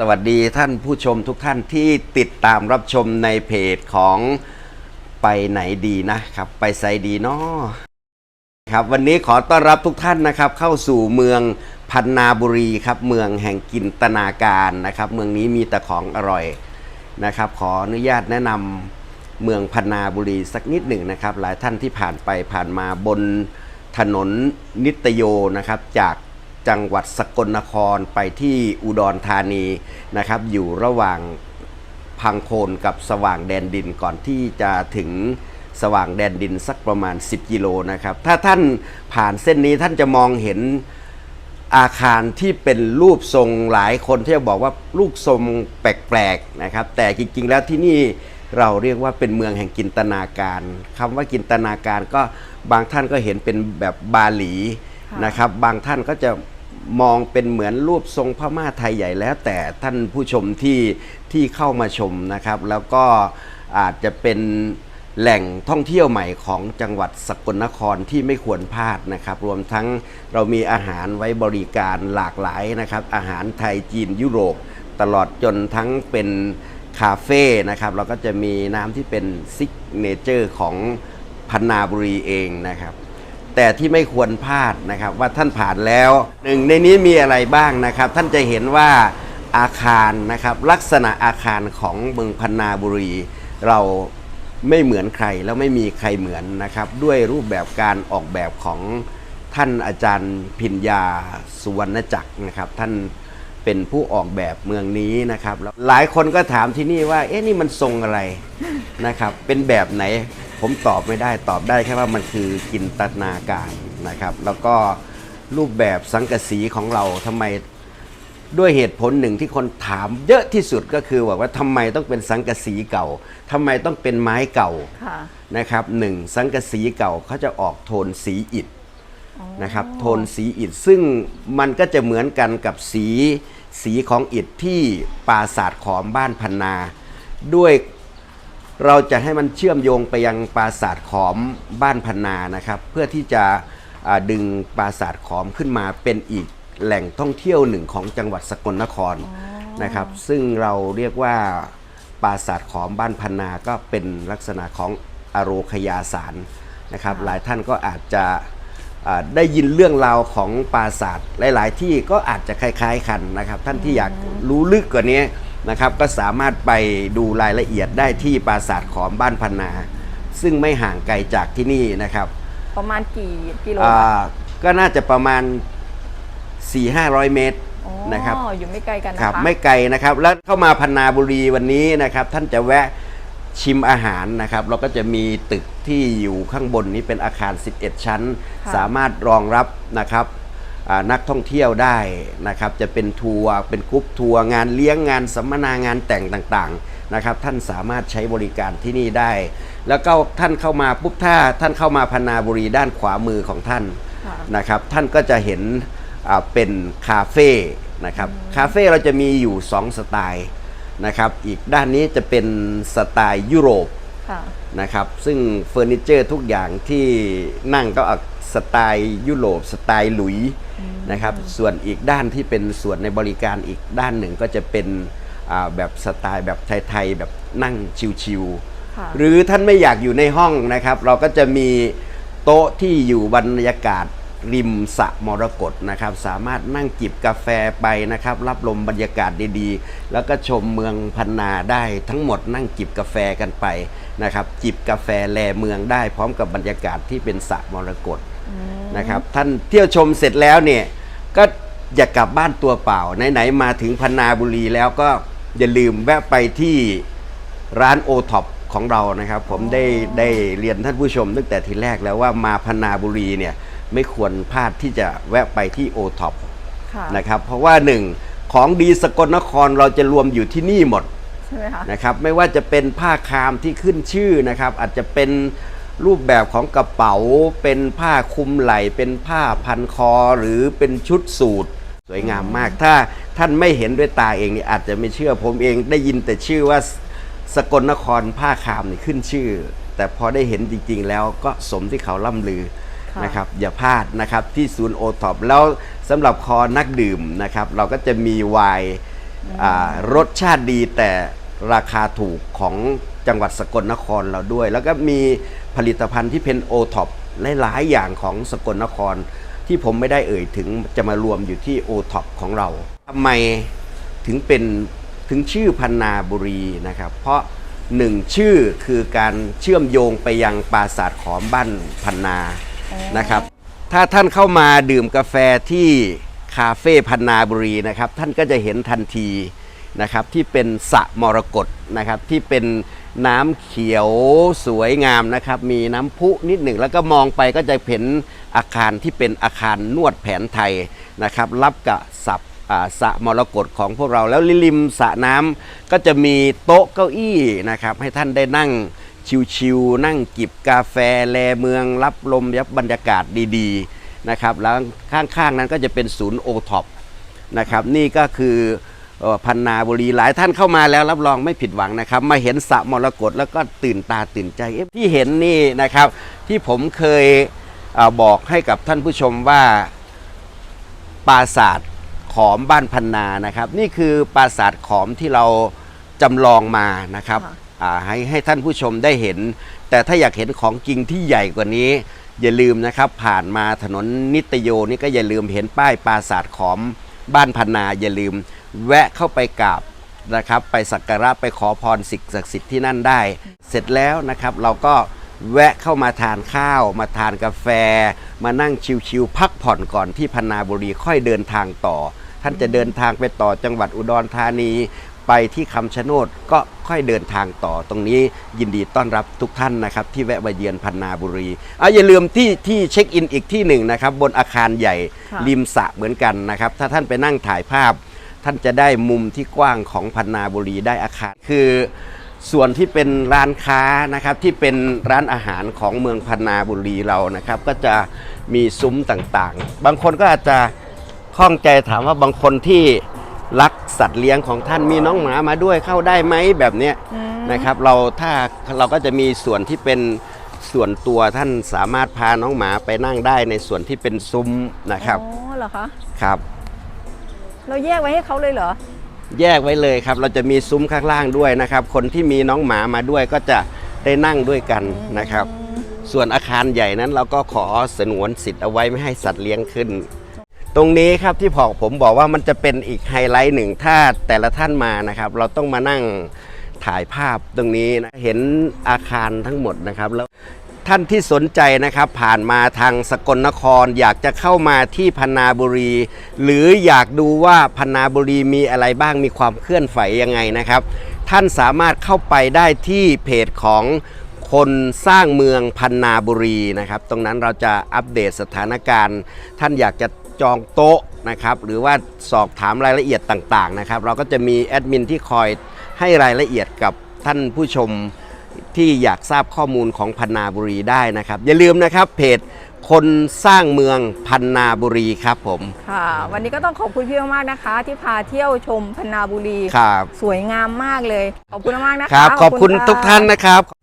สวัสดีท่านผู้ชมทุกท่านที่ติดตามรับชมในเพจของไปไหนดีนะครับ ไปไซดีเนาะครับวันนี้ขอต้อนรับทุกท่านนะครับเข้าสู่เมืองพันนาบุรีครับเมืองแห่งกินตนาการนะครับ เมืองนี้มีแต่ของอร่อยนะครับ ขออนุญาตแนะนำเมืองพันนาบุรีสักนิดหนึ่งนะครับ หลายท่านที่ผ่านไปผ่านมาบนถนนนิตโยนะครับจาก จังหวัดสกลนครไปที่อุดรธานีนะครับ อยู่ระหว่างพังโคนกับสว่างแดนดินก่อนที่จะถึงสว่างแดนดินสักประมาณ 10 กิโลนะครับ ถ้าท่านผ่านเส้นนี้ท่านจะมองเห็นอาคารที่เป็นรูปทรงหลายคนที่จะบอกว่ารูปทรงแปลกๆนะครับ แต่จริงๆแล้วที่นี่เราเรียกว่าเป็นเมืองแห่งจินตนาการคำว่าจินตนาการก็บางท่านก็เห็นเป็นแบบบาหลีนะครับ บางท่านก็จะ มองเป็นเหมือนรูปทรงพม่าไทยใหญ่แล้ว แต่ท่านผู้ชมที่ที่เข้ามาชมนะครับ แล้วก็อาจจะเป็นแหล่งท่องเที่ยวใหม่ของจังหวัดสกลนครที่ไม่ควรพลาดนะครับ รวมทั้งเรามีอาหารไว้บริการหลากหลายนะครับ อาหารไทยจีนยุโรป ตลอดจนทั้งเป็นคาเฟ่นะครับ เราก็จะมีน้ำที่เป็นซิกเนเจอร์ของพันนาบุรีเองนะครับ แต่ที่ไม่ควรพลาดนะครับว่าท่านผ่านแล้วหนึ่งในนี้มีอะไรบ้างนะครับ ท่านจะเห็นว่าอาคารนะครับลักษณะอาคารของเมืองพันนาบุรี เราไม่เหมือนใครแล้วไม่มีใครเหมือนนะครับ ด้วยรูปแบบการออกแบบของท่านอาจารย์พิญญาสุวรรณจักรนะครับ ท่านเป็นผู้ออกแบบเมืองนี้นะครับแล้วหลายคนก็ถามที่นี่ว่าเอ๊ะนี่มันทรงอะไรนะครับ เป็นแบบไหน ผมตอบไม่ได้ตอบได้แค่ว่ามันคือจินตนาการนะครับ แล้วก็รูปแบบสังกะสีของเราทำไมด้วยเหตุผลหนึ่งที่คนถามเยอะที่สุดก็คือบอกว่าทำไมต้องเป็นสังกะสีเก่าทำไมต้องเป็นไม้เก่าค่ะนะครับหนึ่งสังกะสีเก่าเขาจะออกโทนสีอิฐอ๋อนะครับโทนสีอิฐซึ่งมันก็จะเหมือนกันกับสีสีของอิฐที่ปราสาทขอมบ้านพันนา ด้วย เราจะให้มันเชื่อมโยงไปยังปราสาทขอมบ้านพันนานะครับ เพื่อที่จะอ่าดึงปราสาทขอมขึ้นมาเป็นอีกแหล่งท่องเที่ยวหนึ่งของจังหวัดสกลนครนะครับ ซึ่งเราเรียกว่าปราสาทขอมบ้านพันนาก็เป็นลักษณะของอโรคยาสารนะครับ หลายท่านก็อาจจะอ่าได้ยินเรื่องราวของปราสาทหลาย ๆ ที่ก็อาจจะคล้าย ๆ กันนะครับ ท่านที่อยากรู้ลึกกว่านี้ นะครับก็สามารถไปดูรายละเอียดได้ที่ปราสาทขอมบ้านพันนา ซึ่งไม่ห่างไกลจากที่นี่นะครับประมาณกี่กิโลอ่คะาก็น่าจะประมาณ 4-500 เมตรอ๋อนะครับอยู่ไม่ไกลกันนะครัคะบไม่ไกลนะครับ แล้วเข้ามาพันนาบุรีวันนี้นะครับ ท่านจะแวะชิมอาหารนะครับ เราก็จะมีตึกที่อยู่ข้างบนนี้เป็นอาคาร 11 ชั้นะสามารถรองรับนะครับอ่า นักท่องเที่ยวได้นะครับจะเป็นทัวร์เป็นกรุ๊ปทัวร์งานเลี้ยงงานสัมมนางานแต่งต่างๆนะครับท่านสามารถใช้บริการที่นี่ได้ แล้วก็ท่านเข้ามาปุ๊บถ้าท่านเข้ามาพันนาบุรีด้านขวามือของท่านค่ะนะครับท่านก็จะเห็นอ่าเป็นคาเฟ่นะครับคาเฟ่เราจะมีอยู่ 2 สไตล์นะครับอีกด้านนี้จะเป็นสไตล์ยุโรปค่ะนะครับซึ่งเฟอร์นิเจอร์ทุกอย่างที่นั่งก็ออก สไตล์ยุโรปสไตล์หลุยนะครับ ส่วนอีกด้านที่เป็นส่วนในบริการอีกด้านหนึ่งก็จะเป็นอ่าแบบสไตล์แบบไทยๆแบบนั่งชิวๆค่ะหรือท่านไม่อยากอยู่ในห้องนะครับ เราก็จะมีโต๊ะที่อยู่บรรยากาศริมสระมรกตนะครับ สามารถนั่งจิบกาแฟไปนะครับ รับลมบรรยากาศดีๆ แล้วก็ชมเมืองพันนาได้ทั้งหมดนั่งจิบกาแฟกันไปนะครับ จิบกาแฟแลเมืองได้พร้อมกับบรรยากาศที่เป็นสระมรกต นะครับท่านเที่ยวชมเสร็จแล้วเนี่ยก็อย่ากลับบ้านตัวเปล่าไหนๆมาถึงพันนาบุรีแล้วก็อย่าลืมแวะไปที่ร้านโอท็อปของเรานะครับ ผมได้ได้เรียนท่านผู้ชมตั้งแต่ทีแรกแล้วว่ามาพันนาบุรีเนี่ยไม่ควรพลาดที่จะแวะไปที่โอท็อปค่ะนะครับเพราะว่าหนึ่งของดีสกลนครเราจะรวมอยู่ที่นี่หมดใช่ไหมคะนะครับไม่ว่าจะเป็นผ้าคามที่ขึ้นชื่อนะครับ อาจจะเป็น รูปแบบของกระเป๋าเป็นผ้าคลุมไหล่เป็นผ้าพันคอหรือเป็นชุดสูทสวยงามมาก ถ้าท่านไม่เห็นด้วยตาเองนี่อาจจะไม่เชื่อผมเองได้ยินแต่ชื่อว่าสสกลนครผ้าคามนี่ขึ้นชื่อ แต่พอได้เห็นจริง ๆ แล้วก็สมที่เขาล่ำลือค่ะนะครับอย่าพลาดนะครับที่ศูนย์โอท็อปแล้วสำหรับคอนักดื่มนะครับ เราก็จะมีไวน์อ่ารสชาติดีแต่ราคาถูกของจังหวัดสกลนครเราด้วย แล้วก็มี ผลิตภัณฑ์ที่เป็นโอท็อปหลายๆอย่างของสกลนคร ที่ผมไม่ได้เอ่ยถึงจะมารวมอยู่ที่โอท็อปของเราทำไมถึงเป็นถึงชื่อพันนาบุรีนะครับ เพราะหนึ่งชื่อคือการเชื่อมโยงไปยังปราสาทขอมบ้านพันนานะครับ ถ้าท่านเข้ามาดื่มกาแฟที่คาเฟ่พันนาบุรีนะครับ ท่านก็จะเห็นทันทีนะครับที่เป็นสระมรกตนะครับที่เป็น น้ำเขียวสวยงามนะครับ มีน้ำพุนิดหนึ่งแล้วก็มองไปก็จะเห็นอาคารที่เป็นอาคารนวดแผนไทยนะครับ รับกับสับสระมรกตของพวกเราแล้วริมสระน้ำก็จะมีโต๊ะเก้าอี้นะครับ ให้ท่านได้นั่งชิวๆนั่งจิบกาแฟแลเมืองรับลมยับบรรยากาศดีๆนะครับแล้วข้างๆนั้นก็จะเป็นศูนย์โอท็อปนะครับนี่ก็คือ พันนาบุรีหลายท่านเข้ามาแล้วรับรองไม่ผิดหวังนะครับ มาเห็นสระมรกตแล้วก็ตื่นตาตื่นใจเอ๊ะที่เห็นนี่นะครับ ที่ผมเคยเออบอกให้กับท่านผู้ชมว่าปราสาทขอมบ้านพันนานะครับ นี่คือปราสาทขอมที่เราจำลองมานะครับค่ะอ่าให้ให้ท่านผู้ชมได้เห็น แต่ถ้าอยากเห็นของจริงที่ใหญ่กว่านี้ อย่าลืมนะครับผ่านมาถนนนิตโยนี่ก็อย่าลืมเห็นป้ายปราสาทขอมบ้านพันนาอย่าลืม แวะเข้าไปกราบนะครับ ไปสักการะไปขอพรสิ่งศักดิ์สิทธิ์ที่นั่นได้ เสร็จแล้วนะครับเราก็แวะเข้ามาทานข้าว มาทานกาแฟ มานั่งชิวๆพักผ่อนก่อนที่พันนาบุรีค่อยเดินทางต่อ ท่านจะเดินทางไปต่อจังหวัดอุดรธานี ไปที่คำชะโนดก็ค่อยเดินทางต่อตรงนี้ยินดีต้อนรับทุกท่านนะครับ ที่แวะมาเยือนพันนาบุรีเอาอย่าลืมที่ที่เช็คอินอีกที่หนึ่งนะครับ บนอาคารใหญ่ค่ะริมสระเหมือนกันนะครับ ถ้าท่านไปนั่งถ่ายภาพ ท่านจะได้มุมที่กว้างของพันนาบุรีได้อาคาร คือส่วนที่เป็นร้านค้านะครับที่เป็นร้านอาหารของเมืองพันนาบุรีเรานะครับ ก็จะมีซุ้มต่างๆ บางคนก็อาจจะข้องใจถามว่าบางคนที่รักสัตว์เลี้ยงของท่านมีน้องหมามาด้วยเข้าได้ไหมแบบเนี้ยอืมนะครับ เราถ้าเราก็จะมีส่วนที่เป็นส่วนตัวท่านสามารถพาน้องหมาไปนั่งได้ในส่วนที่เป็นซุ้มนะครับอ๋อเหรอคะครับ เราแยกไว้ให้เขาเลยเหรอ แยกไว้เลยครับ เราจะมีซุ้มข้างล่างด้วยนะครับ คนที่มีน้องหมามาด้วยก็จะได้นั่งด้วยกันนะครับ ส่วนอาคารใหญ่นั้นเราก็ขอสนวนสิทธิ์เอาไว้ไม่ให้สัตว์เลี้ยงขึ้น ตรงนี้ครับที่พอผมบอกว่ามันจะเป็นอีกไฮไลท์หนึ่งถ้าแต่ละท่านมานะครับ เราต้องมานั่งถ่ายภาพตรงนี้นะเห็นอาคารทั้งหมดนะครับ แล้ว ท่านที่สนใจนะครับผ่านมาทางสกลนคร อยากจะเข้ามาที่พนาบุรี หรืออยากดูว่าพนนาบุรีมีอะไรบ้างมีความเคลื่อนไหวยังไงนะครับ ท่านสามารถเข้าไปได้ที่เพจของคนสร้างเมืองพันนาบุรีนะครับ ตรงนั้นเราจะอัปเดตสถานการณ์ ท่านอยากจะจองโต๊ะนะครับ หรือว่าสอบถามรายละเอียดต่างๆนะครับ เราก็จะมีแอดมินที่คอยให้รายละเอียดกับท่านผู้ชม ที่อยากทราบข้อมูลของพันนาบุรีได้นะครับ อย่าลืมนะครับเพจคนสร้างเมืองพันนาบุรีครับผมค่ะ วันนี้ก็ต้องขอบคุณพี่มากๆนะคะ ที่พาเที่ยวชมพันนาบุรีครับสวยงามมากเลย ขอบคุณมากๆนะคะครับขอบคุณะทุกท่านนะครับ